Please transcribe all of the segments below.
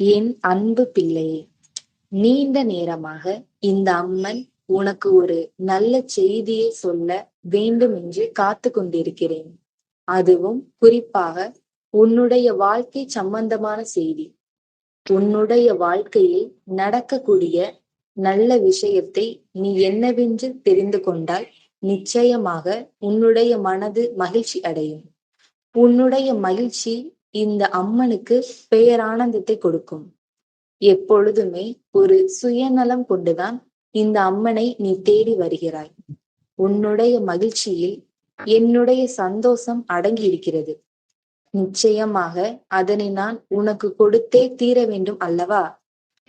என் அன்பு பிள்ளையே நீண்ட நேரமாக இந்த அம்மன் உனக்கு ஒரு நல்ல செய்தியை சொல்ல வேண்டும் என்று காத்து கொண்டிருக்கிறேன். அதுவும் குறிப்பாக உன்னுடைய வாழ்க்கை சம்பந்தமான செய்தி. உன்னுடைய வாழ்க்கையில் நடக்கக்கூடிய நல்ல விஷயத்தை நீ என்னவென்று தெரிந்து கொண்டால் நிச்சயமாக உன்னுடைய மனது மகிழ்ச்சி அடையும். உன்னுடைய மகிழ்ச்சி இந்த அம்மனுக்கு பேரானந்தத்தை கொடுக்கும். எப்பொழுதுமே ஒரு சுயநலம் கொண்டுதான் இந்த அம்மனை நீ தேடி வருகிறாய். உன்னுடைய மகிழ்ச்சியில் என்னுடைய சந்தோஷம் அடங்கி இருக்கிறது நிச்சயமாக அதனை நான் உனக்கு கொடுத்தே தீர வேண்டும் அல்லவா?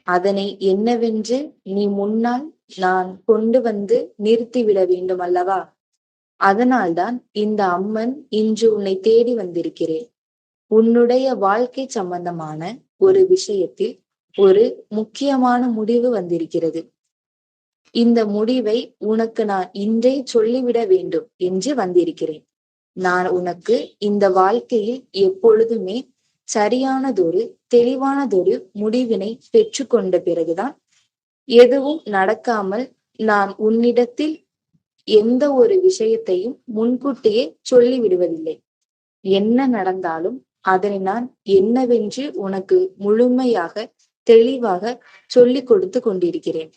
அதனை என்னவென்று நீ முன்னால் நான் கொண்டு வந்து நிறுத்திவிட வேண்டும் அல்லவா? அதனால்தான் இந்த அம்மன் இன்று உன்னை தேடி வந்திருக்கிறேன். உன்னுடைய வாழ்க்கை சம்பந்தமான ஒரு விஷயத்தில் ஒரு முக்கியமான முடிவு வந்திருக்கிறது. இந்த முடிவை உனக்கு நான் இன்றே சொல்லிவிட வேண்டும் என்று வந்திருக்கிறேன். நான் உனக்கு இந்த வாழ்க்கையில் எப்பொழுதுமே சரியானதொரு தெளிவானதொரு முடிவினை பெற்றுக்கொண்ட பிறகுதான் எதுவும் நடக்காமல் நான் உன்னிடத்தில் எந்த ஒரு விஷயத்தையும் முன்கூட்டியே சொல்லி விடுவதில்லை என்ன நடந்தாலும் அதனை நான் என்னவென்று உனக்கு முழுமையாக தெளிவாக சொல்லிக் கொடுத்து கொண்டிருக்கிறேன்.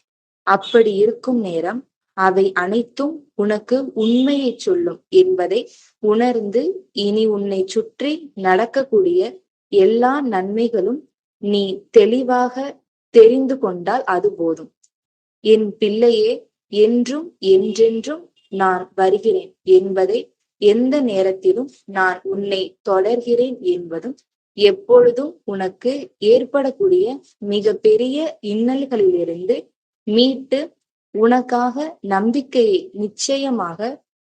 அப்படி இருக்கும் நேரம் அவை அனைத்தும் உனக்கு உண்மையை சொல்லும் என்பதை உணர்ந்து இனி உன்னை சுற்றி நடக்கக்கூடிய எல்லா நன்மைகளும் நீ தெளிவாக தெரிந்து கொண்டால் அது போதும். என் பிள்ளையே என்றும் என்றென்றும் நான் வருகிறேன் என்பதை எந்த நேரத்திலும் நான் உன்னை தொடர்கிறேன் என்பதும் எப்பொழுதும் உனக்கு ஏற்படக்கூடிய மிக பெரிய இன்னல்களிலிருந்து மீட்டு உனக்காக நம்பிக்கையை நிச்சயமாக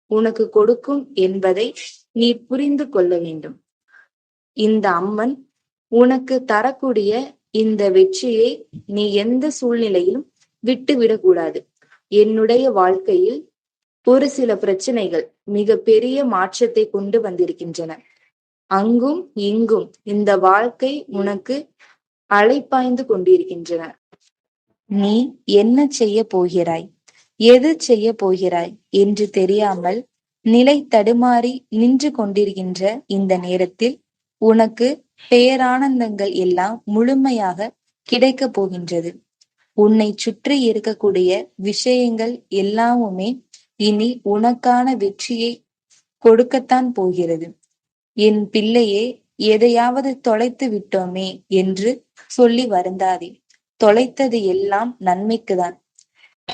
உனக்கு கொடுக்கும் என்பதை நீ புரிந்து கொள்ள வேண்டும். இந்த அம்மன் உனக்கு தரக்கூடிய இந்த வெற்றியை நீ எந்த சூழ்நிலையிலும் விட்டு விடக்கூடாது என்னுடைய வாழ்க்கையில் ஒரு சில பிரச்சனைகள் மிக பெரிய மாற்றத்தை கொண்டு வந்திருக்கின்றன. அங்கும் இங்கும் இந்த வாழ்க்கை உனக்கு அலைப்பாய்ந்து கொண்டிருக்கின்றன. நீ என்ன செய்ய போகிறாய்? எது செய்ய போகிறாய்? என்று தெரியாமல் நிலை தடுமாறி நின்று கொண்டிருக்கின்ற இந்த நேரத்தில் உனக்கு பேரானந்தங்கள் எல்லாம் முழுமையாக கிடைக்கப் போகின்றது. உன்னை சுற்றி இருக்கக்கூடிய விஷயங்கள் எல்லாமுமே இனி உனக்கான வெற்றியை கொடுக்கத்தான் போகிறது. என் பிள்ளையே எதையாவது தொலைத்து விட்டோமே என்று சொல்லி வருந்தாதே. தொலைத்தது எல்லாம் நன்மைக்குதான்.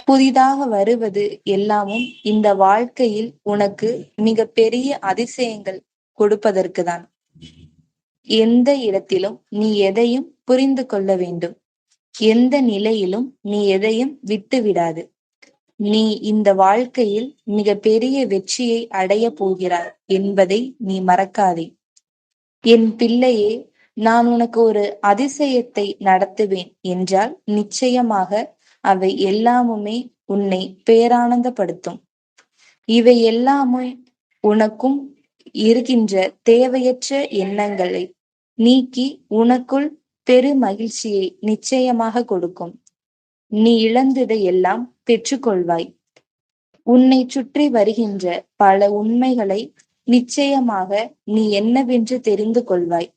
புதிதாக வருவது எல்லாமும் இந்த வாழ்க்கையில் உனக்கு மிக பெரிய அதிசயங்கள் கொடுப்பதற்கு தான் எந்த இடத்திலும் நீ எதையும் புரிந்து கொள்ள வேண்டும். எந்த நிலையிலும் நீ எதையும் விட்டு விடாது நீ இந்த வாழ்க்கையில் மிக பெரிய வெற்றியை அடைய போகிறாய் என்பதை நீ மறக்காதே. என் பிள்ளையே நான் உனக்கு ஒரு அதிசயத்தை நடத்துவேன் என்றால் நிச்சயமாக அவை எல்லாமுமே உன்னை பேரானந்தப்படுத்தும். இவை எல்லாமே உனக்கும் இருக்கின்ற தேவையற்ற எண்ணங்களை நீக்கி உனக்குள் பெரு மகிழ்ச்சியை நிச்சயமாக கொடுக்கும். நீ இழந்ததை எல்லாம் பெற்றுக்கொள்வாய். உன்னை சுற்றி வருகின்ற பல உண்மைகளை நிச்சயமாக நீ என்னவென்று தெரிந்து கொள்வாய்.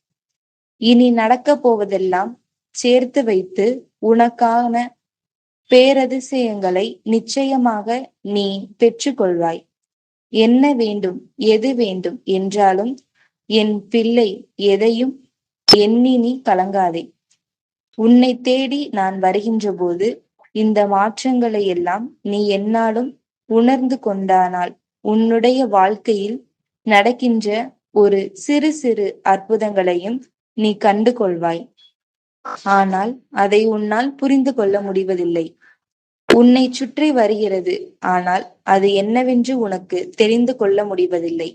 இனி நடக்கப் போவதெல்லாம் சேர்த்து வைத்து உனக்கான பேரதிசயங்களை நிச்சயமாக நீ பெற்றுக்கொள்வாய். என்ன வேண்டும் எது வேண்டும் என்றாலும் என் பிள்ளை எதையும் எண்ணி நீ கலங்காதே. உன்னை தேடி நான் வருகின்ற போது இந்த மாற்றங்களை எல்லாம் நீ என்னாலும் உணர்ந்து கொண்டானால் உன்னுடைய வாழ்க்கையில் நடக்கின்ற ஒரு சிறு சிறு அற்புதங்களையும் நீ கண்டு கொள்வாய். ஆனால் அதை உன்னால் புரிந்து கொள்ள முடிவதில்லை. உன்னை சுற்றி வருகிறது. ஆனால் அது என்னவென்று உனக்கு தெரிந்து கொள்ள முடிவதில்லை.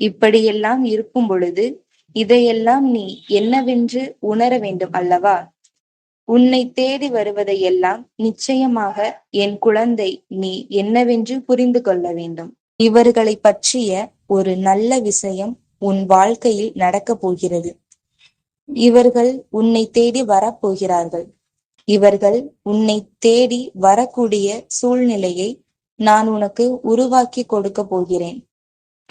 இப்படியெல்லாம் இருக்கும் பொழுது இதையெல்லாம் நீ என்னவென்று உணர வேண்டும் அல்லவா? உன்னை தேடி வருவதையெல்லாம் நிச்சயமாக என் குழந்தை நீ என்னவென்று புரிந்து கொள்ள வேண்டும். இவர்களை பற்றிய ஒரு நல்ல விஷயம் உன் வாழ்க்கையில் நடக்கப் போகிறது. இவர்கள் உன்னை தேடி வரப்போகிறார்கள். இவர்கள் உன்னை தேடி வரக்கூடிய சூழ்நிலையை நான் உனக்கு உருவாக்கி கொடுக்க போகிறேன்.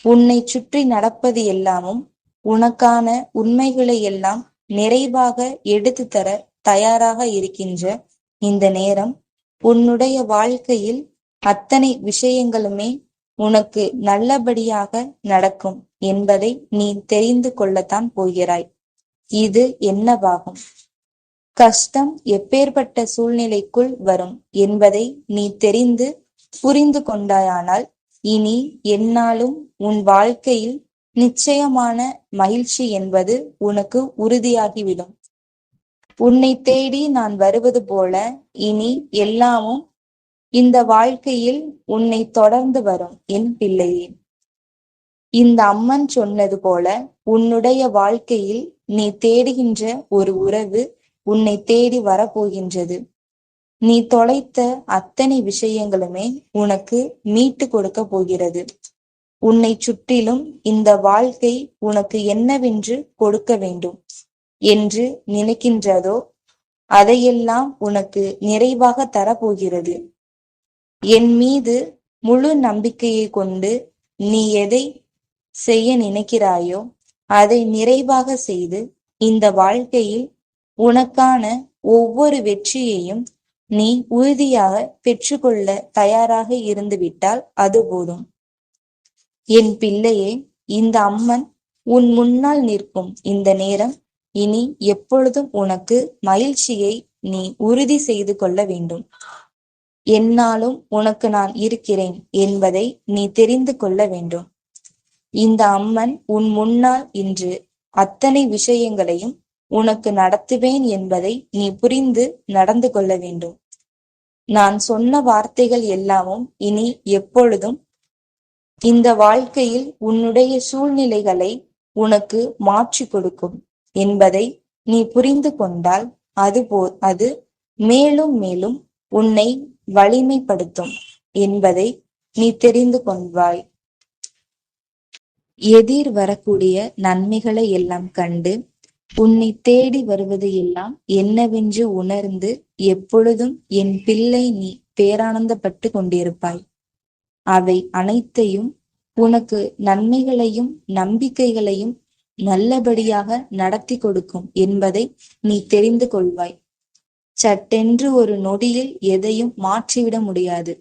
உன்னை சுற்றி நடப்பது எல்லாமும் உனக்கான உண்மைகளை எல்லாம் நிறைவாக எடுத்து தர தயாராக இருக்கின்ற இந்த நேரம் உன்னுடைய வாழ்க்கையில் அத்தனை விஷயங்களுமே உனக்கு நல்லபடியாக நடக்கும் என்பதை நீ தெரிந்து கொள்ளத்தான் போகிறாய். இது என்னவாகும்? கஷ்டம் எப்பேற்பட்ட சூழ்நிலைக்குள் வரும் என்பதை நீ தெரிந்து புரிந்து கொண்டாயானால் இனி என்னாலும் உன் வாழ்க்கையில் நிச்சயமான மகிழ்ச்சி என்பது உனக்கு உறுதியாகிவிடும். உன்னை தேடி நான் வருவது போல இனி எல்லாமும் இந்த வாழ்க்கையில் உன்னை தொடர்ந்து வரும் என் பிள்ளையே. இந்த அம்மன் சொன்னது போல உன்னுடைய வாழ்க்கையில் நீ தேடுகின்ற ஒரு உறவு உன்னை தேடி வரப்போகின்றது. நீ தொலைத்த அத்தனை விஷயங்களுமே உனக்கு மீட்டு கொடுக்க போகிறது. உன்னை சுற்றிலும் இந்த வாழ்க்கை உனக்கு என்னவென்று கொடுக்க வேண்டும். என்று நினைக்கின்றதோ? அதையெல்லாம் உனக்கு நிறைவாக தரப்போகிறது. என் மீது முழு நம்பிக்கையை கொண்டு நீ எதை செய்ய நினைக்கிறாயோ அதை நிறைவாக செய்து இந்த வாழ்க்கையில் உனக்கான ஒவ்வொரு வெற்றியையும் நீ உறுதியாக பெற்றுக்கொள்ள தயாராக இருந்துவிட்டால் அது போதும். என் பிள்ளையே இந்த அம்மன் உன் முன்னால் நிற்கும் இந்த நேரம் இனி எப்பொழுதும் உனக்கு மகிழ்ச்சியை நீ உறுதி செய்து கொள்ள வேண்டும். என்னாலும் உனக்கு நான் இருக்கிறேன் என்பதை நீ தெரிந்து கொள்ள வேண்டும். இந்த அம்மன் உன் முன்னால் இன்று அத்தனை விஷயங்களையும் உனக்கு நடத்துவேன் என்பதை நீ புரிந்து நடந்து கொள்ள வேண்டும். நான் சொன்ன வார்த்தைகள் எல்லாமும் இனி எப்பொழுதும் இந்த வாழ்க்கையில் உன்னுடைய சூழ்நிலைகளை உனக்கு மாற்றி கொடுக்கும். என்பதை நீ புரிந்து கொண்டால் அது போ அது மேலும் மேலும் உன்னை வலிமைப்படுத்தும் என்பதை நீ தெரிந்து கொள்வாய். எதிர் வரக்கூடிய நன்மைகளை எல்லாம் கண்டு உன்னை தேடி வருவது எல்லாம் என்னவென்று உணர்ந்து எப்பொழுதும் என் பிள்ளை நீ பேரானந்தப்பட்டு கொண்டிருப்பாய். அவை அனைத்தையும் உனக்கு நன்மைகளையும் நம்பிக்கைகளையும் நல்லபடியாக நடத்தி கொடுக்கும் என்பதை நீ தெரிந்து கொள்வாய். சட்டென்று ஒரு நொடியில் எதையும் மாற்றிவிட முடியாது.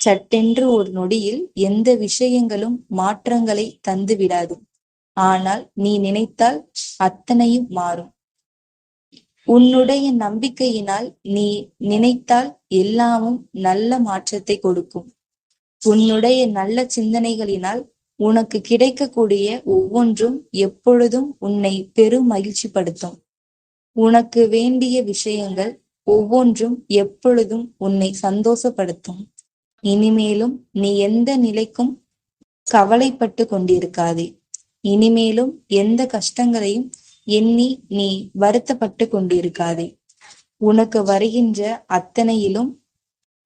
சட்டென்று ஒரு நொடியில் எந்த விஷயங்களும் மாற்றங்களை தந்து விடாது. ஆனால் நீ நினைத்தால் அத்தனையும் மாறும். உன்னுடைய நம்பிக்கையினால் நீ நினைத்தால் எல்லாமும் நல்ல மாற்றத்தை கொடுக்கும். உன்னுடைய நல்ல சிந்தனைகளினால் உனக்கு கிடைக்கக்கூடிய ஒவ்வொன்றும் எப்பொழுதும் உன்னை பெரும் மகிழ்ச்சிப்படுத்தும் உனக்கு வேண்டிய விஷயங்கள் ஒவ்வொன்றும் எப்பொழுதும் உன்னை சந்தோஷப்படுத்தும். இனிமேலும் நீ எந்த நிலைக்கும் கவலைப்பட்டு கொண்டிருக்காதே. இனிமேலும் எந்த கஷ்டங்களையும் எண்ணி நீ வருத்தப்பட்டு கொண்டிருக்காதே. உனக்கு வருகின்ற அத்தனையிலும்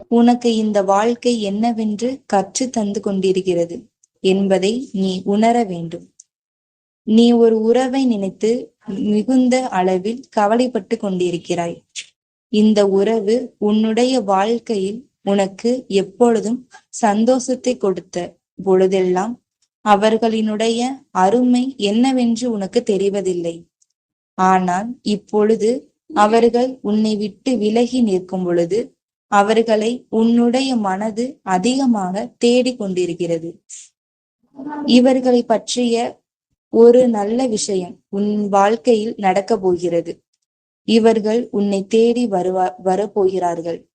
உனக்கு இந்த வாழ்க்கை என்னவென்று கற்று தந்து கொண்டிருக்கிறது. என்பதை நீ உணர வேண்டும். நீ ஒரு உறவை நினைத்து மிகுந்த அளவில் கவலைப்பட்டு கொண்டிருக்கிறாய். இந்த உறவு உன்னுடைய வாழ்க்கையில் உனக்கு எப்பொழுதும் சந்தோஷத்தை கொடுத்த பொழுதெல்லாம் அவர்களினுடைய அருமை என்னவென்று உனக்கு தெரிவதில்லை. ஆனால் இப்பொழுது அவர்கள் உன்னை விட்டு விலகி நிற்கும் பொழுது அவர்களை உன்னுடைய மனது அதிகமாக தேடிக் கொண்டிருக்கிறது. இவர்களை பற்றிய ஒரு நல்ல விஷயம் உன் வாழ்க்கையில் நடக்க போகிறது. இவர்கள் உன்னை தேடி வருவா வரப்போகிறார்கள்.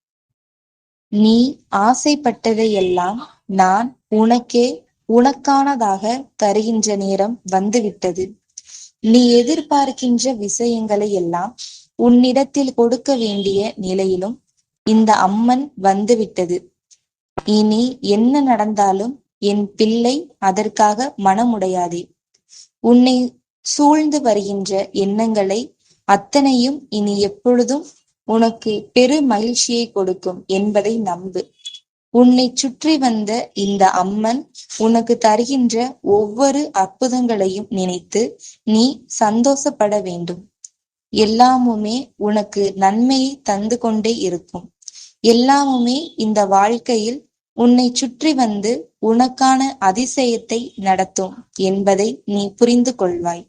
நீ ஆசைப்பட்டதையெல்லாம் நான் உனக்கே உனக்கானதாக தருகின்ற நேரம் வந்துவிட்டது. நீ எதிர்பார்க்கின்ற விஷயங்களை எல்லாம் உன்னிடத்தில் கொடுக்க வேண்டிய நிலையிலும் இந்த அம்மன் வந்துவிட்டது. இனி என்ன நடந்தாலும் என் பிள்ளை அதற்காக மனமுடையாதே. உன்னை சூழ்ந்து வருகின்ற எண்ணங்களை அத்தனையும் இனி எப்பொழுதும் உனக்கு பெரு மகிழ்ச்சியை கொடுக்கும் என்பதை நம்பு. உன்னை சுற்றி வந்த இந்த அம்மன் உனக்கு தருகின்ற ஒவ்வொரு அற்புதங்களையும் நினைத்து நீ சந்தோஷப்பட வேண்டும். எல்லாமுமே உனக்கு நன்மையை தந்து கொண்டே இருக்கும். எல்லாமுமே இந்த வாழ்க்கையில் உன்னை சுற்றி வந்து உனக்கான அதிசயத்தை நடத்தும் என்பதை நீ புரிந்து கொள்வாய்.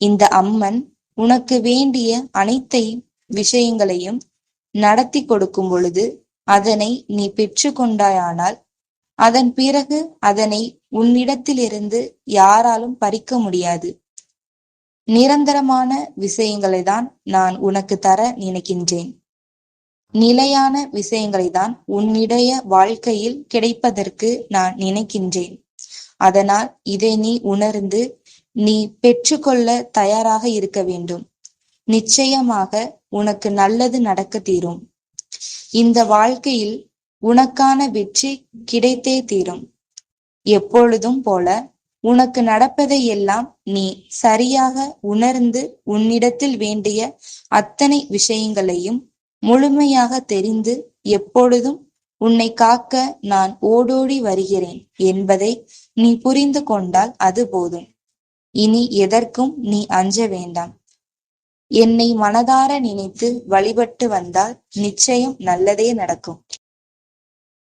இந்த அம்மன் உனக்கு வேண்டிய அனைத்தை விஷயங்களையும் நடத்தி கொடுக்கும் பொழுது அதனை நீ பெற்று கொண்டாயானால் அதன் பிறகு அதனை உன்னிடத்திலிருந்து யாராலும் பறிக்க முடியாது. நிரந்தரமான விஷயங்களை தான் நான் உனக்கு தர நினைக்கின்றேன். நிலையான விஷயங்களை தான் உன்னிடைய வாழ்க்கையில் கிடைப்பதற்கு நான் நினைக்கின்றேன். அதனால் இதை நீ உணர்ந்து நீ பெற்றுக்கொள்ள தயாராக இருக்க வேண்டும். நிச்சயமாக உனக்கு நல்லது நடக்க தீரும் இந்த வாழ்க்கையில் உனக்கான வெற்றி கிடைத்தே தீரும். எப்பொழுதும் போல உனக்கு நடப்பதை எல்லாம் நீ சரியாக உணர்ந்து உன்னிடத்தில் வேண்டிய அத்தனை விஷயங்களையும் முழுமையாக தெரிந்து எப்பொழுதும் உன்னை காக்க நான் ஓடோடி வருகிறேன் என்பதை நீ புரிந்து கொண்டால் அது போதும். இனி எதற்கும் நீ அஞ்ச வேண்டாம். என்னை மனதார நினைத்து வழிபட்டு வந்தால் நிச்சயம் நல்லதே நடக்கும்.